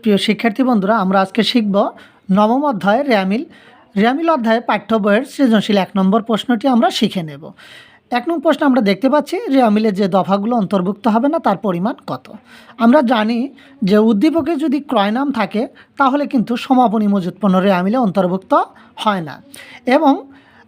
প্রিয় শিক্ষার্থী বন্ধুরা, আমরা আজকে শিখব নবম অধ্যায় র্যামিল। র্যামিল অধ্যায়ে পাঠ্য বইয়ের সৃজনশীল এক নম্বর প্রশ্নটি আমরা শিখে নেব। এক নম্বর প্রশ্ন আমরা দেখতে পাচ্ছি র্যামিলের যে দফাগুলো অন্তর্ভুক্ত হবে না, তার পরিমাণ কত? আমরা জানি যে উদ্দীপকে যদি ক্রয় নাম থাকে, তাহলে কিন্তু সমাপনী মজুত পণ্য র্যামিলে অন্তর্ভুক্ত হয় না। এবং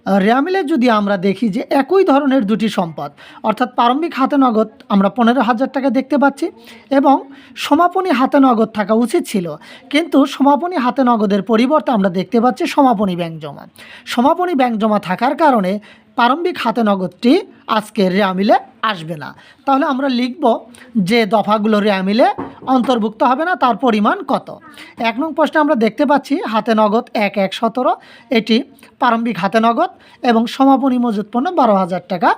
রেয়ামিলে যদি আমরা দেখি যে একই ধরনের দুটি সম্পদ, অর্থাৎ প্রারম্ভিক হাতে নগদ আমরা পনেরো হাজার টাকা দেখতে পাচ্ছি এবং সমাপনী হাতে নগদ থাকা উচিত ছিল। কিন্তু সমাপনী হাতে নগদের পরিবর্তে আমরা দেখতে পাচ্ছি সমাপনী ব্যাংক জমা। সমাপনী ব্যাংক জমা থাকার কারণে প্রারম্ভিক হাতে নগদটি আজকে রেয়ামিলে আসবে না। তাহলে আমরা লিখব যে দফাগুলো রেয়ামিলে অন্তর্ভুক্ত হবে না, তার পরিমাণ কত? এক নং প্রশ্নে আমরা দেখতে পাচ্ছি হাতে নগদ এক এক সতেরো। এটি প্রারম্ভিক হাতে নগদ এবং সমাপনী মজুত পণ্য বারো হাজার টাকা।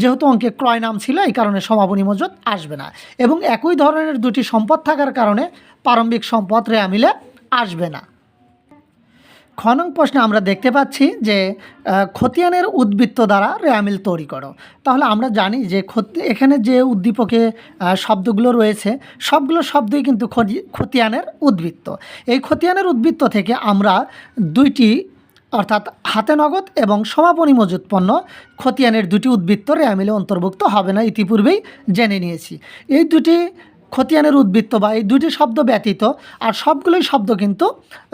যেহেতু অঙ্কে ক্রয় নাম ছিল, এই কারণে সমাপনী মজুত আসবে না এবং একই ধরনের দুটি সম্পদ থাকার কারণে প্রারম্ভিক সম্পদ রেয়ামিলে আসবে না। খনং প্রশ্নে আমরা দেখতে পাচ্ছি যে খতিয়ানের উদ্বৃত্ত দ্বারা রেয়ামিল তৈরি করো। তাহলে আমরা জানি যে, খত- এখানে যে উদ্দীপকে শব্দগুলো রয়েছে, সবগুলো শব্দই কিন্তু খতিয়ানের উদ্বৃত্ত। এই খতিয়ানের উদ্বৃত্ত থেকে আমরা দুইটি, অর্থাৎ হাতে নগদ এবং সমাপনী মজুত পণ্য, খতিয়ানের দুটি উদ্বৃত্ত রেয়ামিলে অন্তর্ভুক্ত হবে না ইতিপূর্বেই জেনে নিয়েছি। এই দুটি খতিয়ানের উদ্বৃত্ত বা এই দুটি শব্দ ব্যতীত আর সবগুলোই শব্দ কিন্তু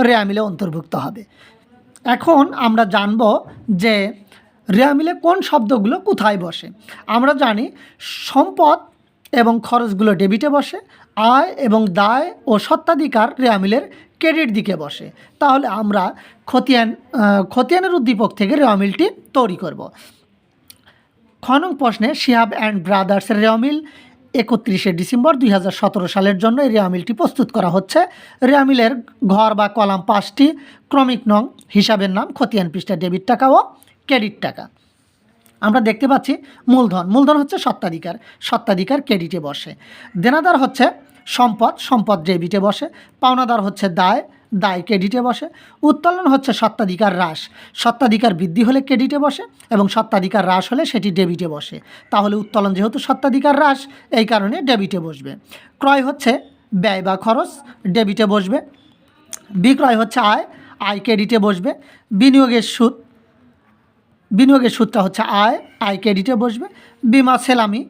রেয়ামিলে অন্তর্ভুক্ত হবে। এখন আমরা জানব যে রেয়ামিলে কোন শব্দগুলো কোথায় বসে। আমরা জানি সম্পদ এবং খরচগুলো ডেবিটে বসে, আয় এবং দায় ও সত্ত্বাধিকার রেয়ামিলের ক্রেডিট দিকে বসে। তাহলে আমরা খতিয়ান খতিয়ানের উদ্দীপক থেকে রেয়ামিলটি তৈরি করব। খনং প্রশ্নে শিহাব অ্যান্ড ব্রাদার্সের রেয়ামিল একত্রিশে ডিসেম্বর দুই হাজার সতেরো সালের জন্য এই রেয়ামিলটি প্রস্তুত করা হচ্ছে। রেয়ামিলের ঘর বা কলাম পাঁচটি, ক্রমিক নং, হিসাবের নাম, খতিয়ান পৃষ্ঠা, ডেবিট টাকা ও ক্রেডিট টাকা। আমরা দেখতে পাচ্ছি মূলধন। মূলধন হচ্ছে সত্ত্বাধিকার সত্ত্বাধিকার ক্রেডিটে বসে। দেনাদার হচ্ছে সম্পদ। সম্পদ ডেবিটে বসে। পাওনাদার হচ্ছে দায়। দায় ক্রেডিটে বসে। উত্তোলন হচ্ছে সত্ত্বাধিকার হ্রাস। সত্ত্বাধিকার বৃদ্ধি হলে ক্রেডিটে বসে এবং সত্ত্বাধিকার হ্রাস হলে সেটি ডেবিটে বসে। তাহলে উত্তোলন যেহেতু সত্ত্বাধিকার হ্রাস, এই কারণে ডেবিটে বসবে। ক্রয় হচ্ছে ব্যয় বা খরচ, ডেবিটে বসবে। বিক্রয় হচ্ছে আয় আয় ক্রেডিটে বসবে। বিনিয়োগের সুদ, বিনিয়োগের সুদটা হচ্ছে আয় আয় ক্রেডিটে বসবে। বিমা, সেলামি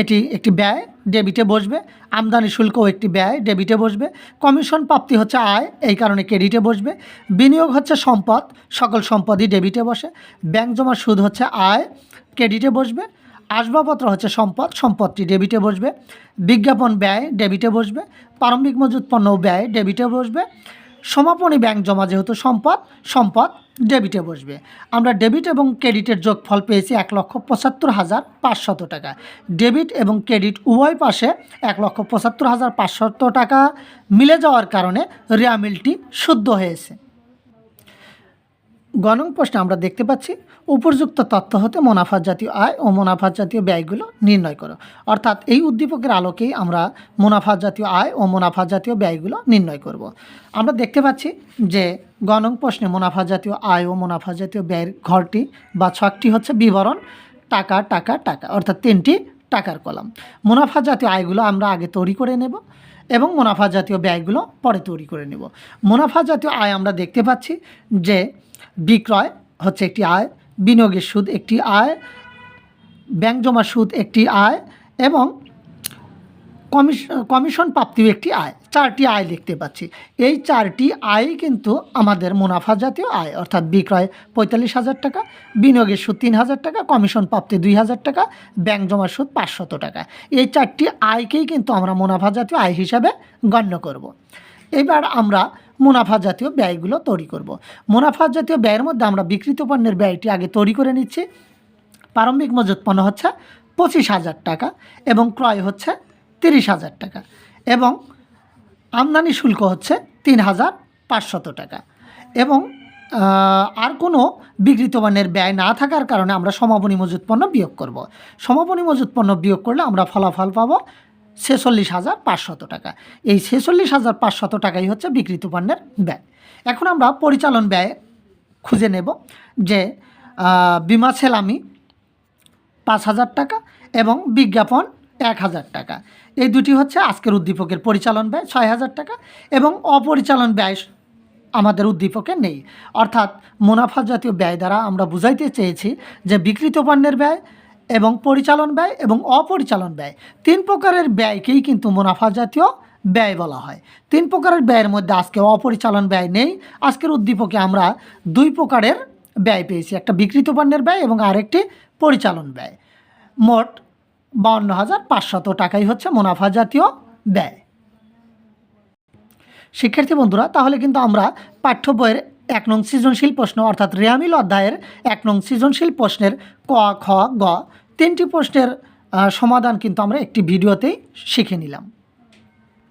এটি একটি ব্যয়, ডেবিটে বসবে। আমদানি শুল্কও একটি ব্যয়, ডেবিটে বসবে। কমিশন প্রাপ্তি হচ্ছে আয়, এই কারণে ক্রেডিটে বসবে। বিনিয়োগ হচ্ছে সম্পদ, সকল সম্পদই ডেবিটে বসে। ব্যাংক জমা সুদ হচ্ছে আয়, ক্রেডিটে বসবে। আসবাবপত্র হচ্ছে সম্পদ, সম্পদটি ডেবিটে বসবে। বিজ্ঞাপন ব্যয়, ডেবিটে বসবে। প্রারম্ভিক মজুত পণ্য ব্যয়, ডেবিটে বসবে। সমাপনী ব্যাংক জমা যেহেতু সম্পদ সম্পদ ডেবিটে বসবে। আমরা ডেবিট এবং ক্রেডিটের যোগফল পেয়েছি এক লক্ষ পঁচাত্তর হাজার পাঁচশত টাকা। ডেবিট এবং ক্রেডিট উভয় পাশে এক লক্ষ পঁচাত্তর হাজার পাঁচশত টাকা মিলে যাওয়ার কারণে রেয়ামিলটি শুদ্ধ হয়েছে। গণং প্রশ্নে আমরা দেখতে পাচ্ছি উপযুক্ত তত্ত্ব হতে মুনাফা জাতীয় আয় ও মুনাফা জাতীয় ব্যয়গুলো নির্ণয় করো। অর্থাৎ এই উদ্দীপকের আলোকেই আমরা মুনাফা জাতীয় আয় ও মুনাফা জাতীয় ব্যয়গুলো নির্ণয় করব। আমরা দেখতে পাচ্ছি যে গণং প্রশ্নে মুনাফা জাতীয় আয় ও মুনাফা জাতীয় ব্যয়ের ঘরটি বা ছকটি হচ্ছে বিবরণ, টাকা টাকা টাকা, অর্থাৎ তিনটি টাকার কলাম। মুনাফা জাতীয় আয়গুলো আমরা আগে তৈরি করে নেব এবং মুনাফা জাতীয় ব্যয়গুলো পরে তৈরি করে নেব। মুনাফা জাতীয় আয় আমরা দেখতে পাচ্ছি যে বিক্রয় হচ্ছে একটি আয় বিনিয়োগের সুদ একটি আয়, ব্যাংক জমা সুদ একটি আয় এবং কমিশ, কমিশন প্রাপ্তিও একটি আয়। চারটি আয় দেখতে পাচ্ছি। এই চারটি আয় কিন্তু আমাদের মুনাফা জাতীয় আয়, অর্থাৎ বিক্রয় পঁয়তাল্লিশ হাজার টাকা, বিনিয়োগের সুদ তিন হাজার টাকা, কমিশন প্রাপ্তি দুই হাজার টাকা, ব্যাংক জমা সুদ পাঁচশত টাকা। এই চারটি আয়কেই কিন্তু আমরা মুনাফা জাতীয় আয় হিসাবে গণ্য করব। এবার আমরা মুনাফা জাতীয় ব্যয়গুলো তৈরি করব। মুনাফা জাতীয় ব্যয়ের মধ্যে আমরা বিকৃত পণ্যের ব্যয়টি আগে তৈরি করে নিচ্ছি প্রারম্ভিক মজুত পণ্য হচ্ছে পঁচিশ হাজার টাকা এবং ক্রয় হচ্ছে তিরিশ হাজার টাকা এবং আমদানি শুল্ক হচ্ছে তিন হাজার পাঁচশত টাকা এবং আর কোনো বিকৃত পণ্যের ব্যয় না থাকার কারণে আমরা সমাপনী মজুত পণ্য বিয়োগ করব। সমাপনী মজুত পণ্য বিয়োগ করলে আমরা ফলাফল পাবো ছেচল্লিশ হাজার পাঁচশত টাকা। এই ছেচল্লিশ হাজার পাঁচশত টাকাই হচ্ছে বিকৃত পণ্যের ব্যয়। এখন আমরা পরিচালন ব্যয় খুঁজে নেব যে বিমা সেলামি পাঁচ হাজার টাকা এবং বিজ্ঞাপন এক হাজার টাকা। এই দুটি হচ্ছে আজকের উদ্দীপকের পরিচালন ব্যয় ছয় হাজার টাকা এবং অপরিচালন ব্যয় আমাদের উদ্দীপকে নেই। অর্থাৎ মুনাফা জাতীয় ব্যয় দ্বারা আমরা বুঝাইতে চেয়েছি যে বিকৃত পণ্যের ব্যয় এবং পরিচালন ব্যয় এবং অপরিচালন ব্যয়। তিন প্রকারের ব্যয়কেই কিন্তু মুনাফা জাতীয় ব্যয় বলা হয়। তিন প্রকারের ব্যয়ের মধ্যে আজকে অপরিচালন ব্যয় নেই। আজকের উদ্দীপকে আমরা দুই প্রকারের ব্যয় পেয়েছি, একটা বিকৃত পণ্যের ব্যয় এবং আরেকটি পরিচালন ব্যয়। মোট বাউন্ন হাজার পাঁচশত টাকাই হচ্ছে মুনাফা জাতীয় ব্যয়। শিক্ষার্থী বন্ধুরা, তাহলে কিন্তু আমরা পাঠ্য বইয়ের এক নং সৃজনশীল প্রশ্ন, অর্থাৎ রেয়ামিল অধ্যায়ের এক নং সৃজনশীল প্রশ্নের ক, খ, গ তিনটি প্রশ্নের সমাধান কিন্তু আমরা একটি ভিডিওতেই শিখে নিলাম।